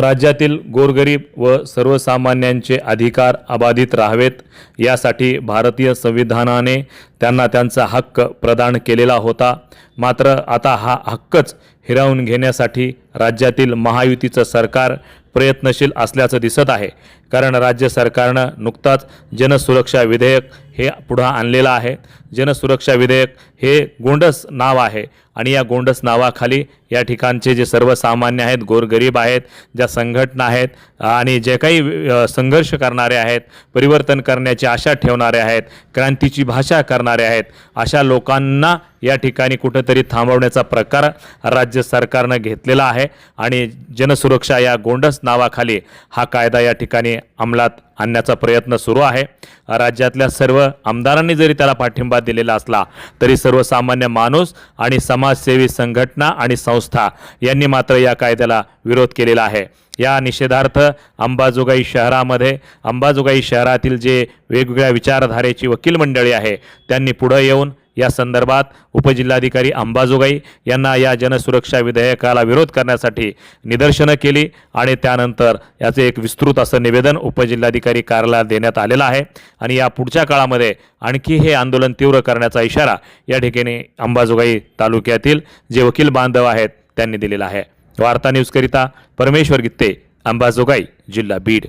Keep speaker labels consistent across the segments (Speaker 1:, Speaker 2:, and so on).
Speaker 1: राज्यातील गोरगरीब व सर्वसामान्यांचे अधिकार अबाधित राहावेत यासाठी भारतीय संविधानाने त्यांना त्यांचा हक्क प्रदान केलेला होता. मात्र आता हा हक्कच हिरावून घेण्यासाठी राज्यातील महायुतीचं सरकार प्रयत्नशील असल्याचं दिसत आहे. कारण राज्य सरकारनं नुकताच जनसुरक्षा विधेयक हे पुढं आणलेलं आहे. जनसुरक्षा विधेयक हे गोंडस नाव आहे आणि या गोंडस नावाखाली या ठिकाणचे जे सर्वसामान्य आहेत गोरगरीब आहेत ज्या संघटना आहेत आणि जे काही संघर्ष करणारे आहेत परिवर्तन करण्याची आशा ठेवणारे आहेत क्रांतीची भाषा करणारे आहेत अशा लोकांना या ठिकाणी कुठंतरी थांबवण्याचा प्रकार राज्य सरकारनं घेतलेला आहे आणि जनसुरक्षा या गोंडस नावाखाली हा कायदा या ठिकाणी अंमलात आणण्याचा प्रयत्न सुरू आहे. राज्यातल्या सर्व आमदारांनी जरी त्याला पाठिंबा दिलेला असला तरी सर्वसामान्य माणूस आणि समाजसेवी संघटना आणि संस्था यांनी मात्र या कायद्याला विरोध केलेला आहे. या निषेधार्थ अंबाजोगाई शहरामध्ये अंबाजोगाई शहरातील जे वेगवेगळ्या विचारधारेची वकील मंडळी आहे त्यांनी पुढं येऊन या संदर्भात उपजिल्हाधिकारी अंबाजोगाई यांना या जनसुरक्षा विधेयकाला विरोध करण्यासाठी निदर्शनं केली आणि त्यानंतर याचे एक विस्तृत असं निवेदन उपजिल्हाधिकारी कार्यालयात देण्यात आलेलं आहे. आणि या पुढच्या काळामध्ये आणखी हे आंदोलन तीव्र करण्याचा इशारा या ठिकाणी अंबाजोगाई तालुक्यातील जे वकील बांधव आहेत त्यांनी दिलेला आहे. वार्ता न्यूजकरिता परमेश्वर गित्ते अंबाजोगाई जिल्हा बीड.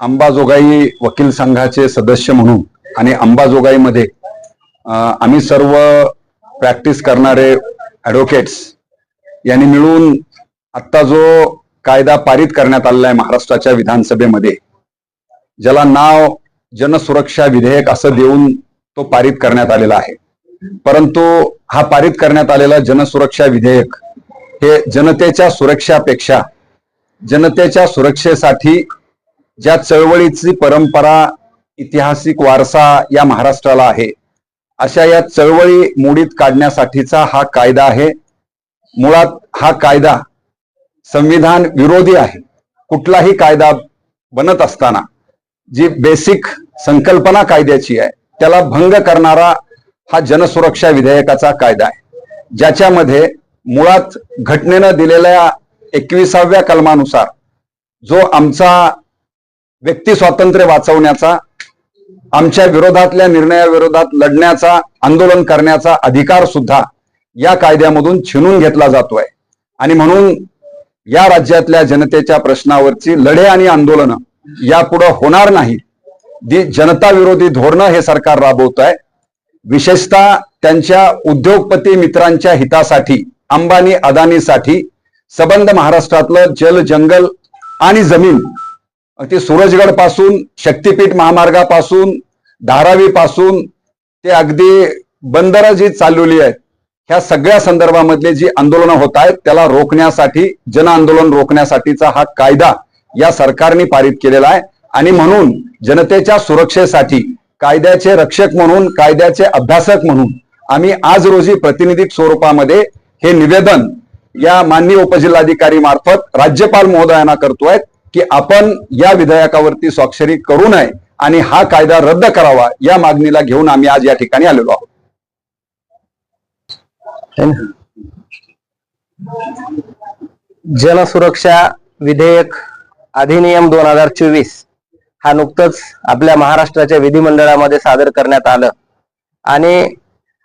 Speaker 2: अंबाजोगाई वकील संघाचे सदस्य म्हणून आणि अंबाजोगाईमध्ये आम्ही सर्व प्रॅक्टिस करणारे ॲडव्होकेट्स यांनी मिळून आत्ता जो कायदा पारित करण्यात आलेला आहे महाराष्ट्राच्या विधानसभेमध्ये ज्याला नाव जनसुरक्षा विधेयक असं देऊन तो पारित करण्यात आलेला आहे. परंतु हा पारित करण्यात आलेला जनसुरक्षा विधेयक हे जनतेच्या सुरक्षापेक्षा जनतेच्या सुरक्षेसाठी ज्या चळवळीची परंपरा ऐतिहासिक वारसा या महाराष्ट्राला आहे अशा या चळवळी मोडीत काढण्यासाठीचा हा कायदा आहे. मुळात हा कायदा संविधान विरोधी आहे. कुठलाही कायदा बनत असताना जी बेसिक संकल्पना कायद्याची आहे त्याला भंग करणारा हा जनसुरक्षा विधेयकाचा कायदा आहे. ज्याच्यामध्ये मुळात घटनेनं दिलेल्या एकविसाव्या कलमानुसार जो आमचा व्यक्ती स्वातंत्र्य वाचवण्याचा आमच्या विरोधातल्या निर्णयाविरोधात लढण्याचा आंदोलन करण्याचा अधिकार सुद्धा या कायद्यामधून छिनून घेतला जातोय. आणि म्हणून या राज्यातल्या जनतेच्या प्रश्नावरची लढे आणि आंदोलनं यापुढं होणार नाही. जी जनता विरोधी धोरणं हे सरकार राबवत आहे विशेषतः त्यांच्या उद्योगपती मित्रांच्या हितासाठी अंबानी अदानीसाठी सबंध महाराष्ट्रातलं जल जंगल आणि जमीन ते सूरजगडपासून शक्तीपीठ महामार्गापासून धारावी पासून ते अगदी बंदरं जी चालवली आहेत ह्या सगळ्या संदर्भामधले जी आंदोलनं होत आहेत त्याला रोखण्यासाठी जन आंदोलन रोखण्यासाठीचा हा कायदा या सरकारने पारित केलेला आहे. आणि म्हणून जनतेच्या सुरक्षेसाठी कायद्याचे रक्षक म्हणून कायद्याचे अभ्यासक म्हणून आम्ही आज रोजी प्रतिनिधिक स्वरूपामध्ये हे निवेदन या माननीय उपजिल्हाधिकारी मार्फत राज्यपाल महोदयांना करतोय. की आपण या विधेयकावरती स्वाक्षरी करू नये आणि हा कायदा रद्द करावा या मागणीला घेऊन आम्ही आज या ठिकाणी आलेलो आहोत.
Speaker 3: जनसुरक्षा विधेयक अधिनियम दोन हजार चोवीस हा नुकतंच आपल्या महाराष्ट्राच्या विधिमंडळामध्ये सादर करण्यात आलं. आणि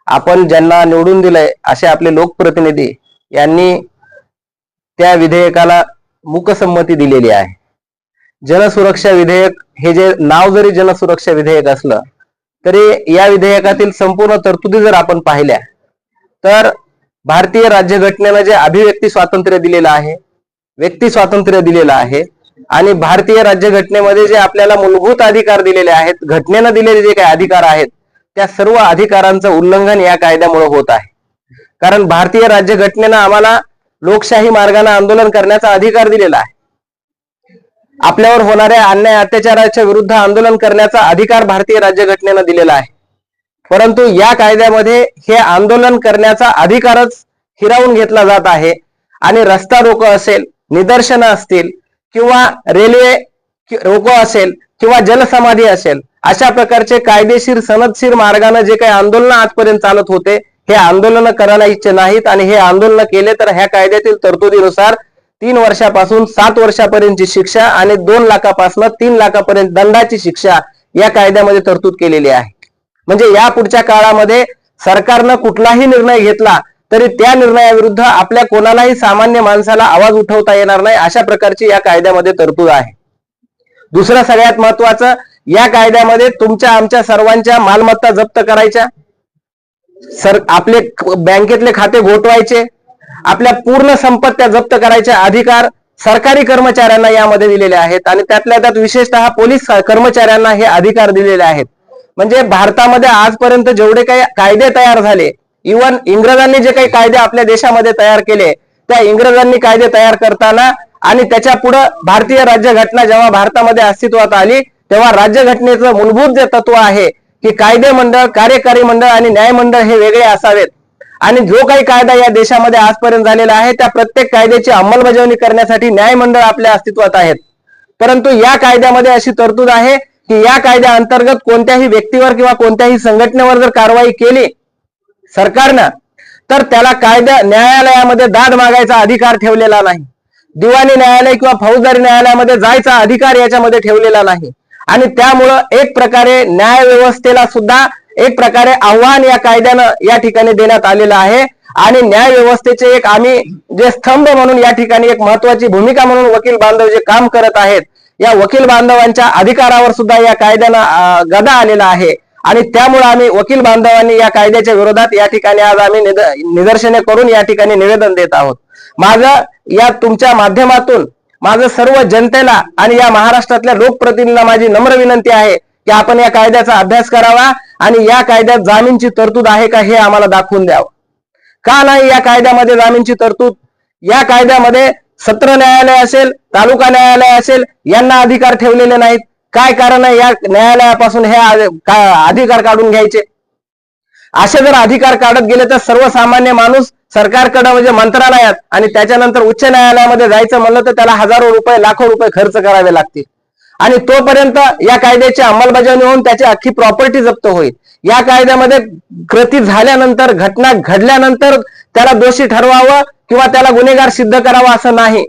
Speaker 3: आपण ज्यांना निवडून दिलंय असे आपले लोकप्रतिनिधी यांनी त्या विधेयकाला मुकसंमती दिलेली आहे. जलसुरक्षा विधेयक हे जे नाव जरी जलसुरक्षा विधेयक असलं तरी या विधेयकातील संपूर्ण तरतुदी जर आपण पाहिल्या तर भारतीय राज्यघटनेनं जे अभिव्यक्ती स्वातंत्र्य दिलेलं आहे व्यक्ती स्वातंत्र्य दिलेलं आहे आणि भारतीय राज्यघटनेमध्ये जे आपल्याला मूलभूत अधिकार दिलेले आहेत घटनेनं दिलेले जे काही अधिकार आहेत त्या सर्व अधिकारांचं उल्लंघन या कायद्यामुळे होत आहे. कारण भारतीय राज्यघटनेनं आम्हाला लोकशाही मार्गाने आंदोलन करण्याचा अधिकार दिलेला आहे. आपल्यावर होणाऱ्या अन्याय अत्याचाराच्या विरुद्ध आंदोलन करण्याचा अधिकार भारतीय राज्यघटनेनं दिलेला आहे. परंतु या कायद्यामध्ये हे आंदोलन करण्याचा अधिकारच हिरावून घेतला जात आहे. आणि रस्ता रोको असेल निदर्शनं असतील किंवा रेल्वे रोको असेल किंवा जलसमाधी असेल अशा प्रकारचे कायदेशीर सनदशीर मार्गाने जे काही आंदोलन आजपर्यंत चालत होते हे आंदोलन करायला इच्छा नाहीत. आणि हे आंदोलन केले तर ह्या कायद्यातील तरतुदीनुसार तीन वर्षापासून सात वर्षापर्यंतची शिक्षा आणि दोन लाखापासून तीन लाखापर्यंत दंडाची शिक्षा या कायद्यामध्ये तरतूद केलेली आहे. म्हणजे या पुढच्या काळामध्ये सरकारनं कुठलाही निर्णय घेतला तरी त्या निर्णयाविरुद्ध आपल्या कोणालाही सामान्य माणसाला आवाज उठवता येणार नाही अशा प्रकारची या कायद्यामध्ये तरतूद आहे. दुसरं सगळ्यात महत्वाचं या कायद्यामध्ये तुमच्या आमच्या सर्वांच्या मालमत्ता जप्त करायच्या. सर आपले बँकेतले खाते घोटवायचे आपल्या पूर्ण संपत्त्या जप्त करायचे अधिकार सरकारी कर्मचाऱ्यांना यामध्ये दिलेले आहेत आणि त्यातल्या त्यात विशेषतः पोलीस कर्मचाऱ्यांना हे अधिकार दिलेले आहेत. म्हणजे भारतामध्ये आजपर्यंत जेवढे काही कायदे तयार झाले इवन इंग्रजांनी जे काही कायदे आपल्या देशामध्ये तयार केले त्या इंग्रजांनी कायदे तयार करताना आणि त्याच्या पुढं भारतीय राज्यघटना जेव्हा भारतामध्ये अस्तित्वात आली तेव्हा राज्यघटनेचं मूलभूत जे तत्व आहे की कायदे मंडळ कार्यकारी मंडळ आणि न्यायमंडळ हे वेगळे असावेत. आणि जो काही कायदा या देशामध्ये आजपर्यंत झालेला आहे त्या प्रत्येक कायद्याची अंमलबजावणी करण्यासाठी न्यायमंडळ आपल्या अस्तित्वात आहेत. परंतु या कायद्यामध्ये अशी तरतूद आहे की या कायद्या अंतर्गत कोणत्याही व्यक्तीवर किंवा कोणत्याही संघटनेवर जर कारवाई केली सरकारनं तर त्याला कायदा न्यायालयामध्ये दाद मागायचा अधिकार ठेवलेला नाही. दिवाणी न्यायालय किंवा फौजदारी न्यायालयामध्ये जायचा अधिकार याच्यामध्ये ठेवलेला नाही. आणि त्यामुळं एक प्रकारे न्याय व्यवस्थेला सुद्धा एक प्रकारे आव्हान या कायद्यानं या ठिकाणी देण्यात आलेलं आहे. आणि न्याय व्यवस्थेचे एक आम्ही जे स्तंभ म्हणून या ठिकाणी एक महत्वाची भूमिका म्हणून वकील बांधव जे काम करत आहेत या वकील बांधवांच्या अधिकारावर सुद्धा या कायद्यानं गदा आलेला आहे. आणि त्यामुळे आम्ही वकील बांधवांनी या कायद्याच्या विरोधात या ठिकाणी आज आम्ही निद- निदर्शने करून या ठिकाणी निवेदन देत आहोत. माझं या तुमच्या माध्यमातून माझं सर्व जनतेला आणि या महाराष्ट्रातल्या लोकप्रतिनिधींना माझी नम्र विनंती आहे की आपण या कायद्याचा अभ्यास करावा. आणि या कायद्यात जामीनची तरतूद आहे का हे आम्हाला दाखवून द्यावं. का नाही या कायद्यामध्ये जामीनची तरतूद? या कायद्यामध्ये सत्र न्यायालय असेल तालुका न्यायालय असेल यांना अधिकार ठेवलेले नाहीत. काय कारण आहे या न्यायालयापासून हे अधिकार काढून घ्यायचे? असे जर अधिकार काढत गेले तर सर्वसामान्य माणूस सरकारकडे म्हणजे मंत्रालयात आणि त्याच्यानंतर उच्च न्यायालयामध्ये जायचं म्हणलं तर त्याला हजारो रुपये लाखो रुपये खर्च करावे लागतील. आणि तोपर्यंत या कायद्याची अंमलबजावणी होऊन त्याची अख्खी प्रॉपर्टी जप्त होईल. या कायद्यामध्ये कृती झाल्यानंतर घटना घडल्यानंतर त्याला दोषी ठरवावं किंवा त्याला गुन्हेगार सिद्ध करावा असं नाही.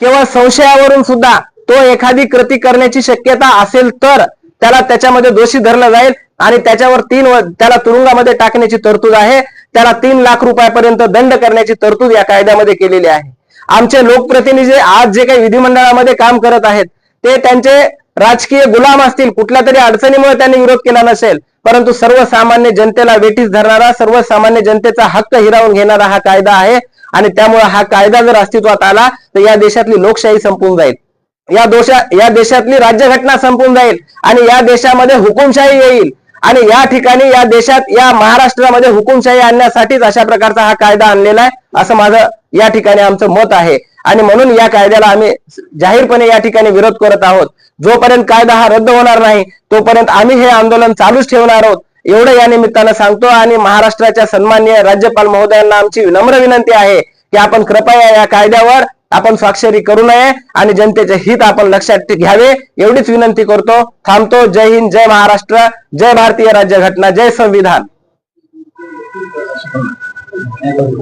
Speaker 3: केवळ संशयावरून सुद्धा तो एखादी कृती करण्याची शक्यता असेल तर त्याला त्याच्यामध्ये दोषी धरलं जाईल आणि त्याच्यावर तीन व- त्याला तुरुंगामध्ये टाकण्याची तरतूद आहे. त्याला तीन लाख रुपयापर्यंत दंड करण्याची तरतूद या कायद्यामध्ये केलेली आहे. आमचे लोकप्रतिनिधी आज जे काही विधिमंडळामध्ये काम करत आहेत ते त्यांचे राजकीय गुलाम असतील कुठल्या तरी अडचणीमुळे त्यांनी विरोध केला नसेल परंतु सर्वसामान्य जनतेला वेटीस धरणारा सर्वसामान्य जनतेचा हक्क हिरावून घेणारा हा कायदा आहे. आणि त्यामुळे हा कायदा जर अस्तित्वात आला तर या देशातली लोकशाही संपून जाईल. या दोषा या देशातली राज्यघटना संपून जाईल. आणि या देशामध्ये हुकुमशाही येईल. आणि या ठिकाणी या देशात या महाराष्ट्रामध्ये हुकुमशाही आणण्यासाठीच अशा प्रकारचा हा कायदा आणलेला आहे असं माझं या ठिकाणी आमचं मत आहे. आणि म्हणून या कायद्याला आम्ही जाहीरपणे या ठिकाणी विरोध करत आहोत. जोपर्यंत कायदा हा रद्द होणार नाही तोपर्यंत आम्ही हे आंदोलन चालूच ठेवणार आहोत. एवढं या निमित्तानं सांगतो आणि महाराष्ट्राच्या सन्माननीय राज्यपाल महोदयांना आमची नम्र विनंती आहे की आपण कृपया या कायद्यावर आपण स्वाक्षरी करू नये आणि जनतेचे हित आपण लक्षात घ्यावे. एवढीच विनंती करतो. थांबतो. जय हिंद जय महाराष्ट्र जय भारतीय राज्यघटना जय संविधान.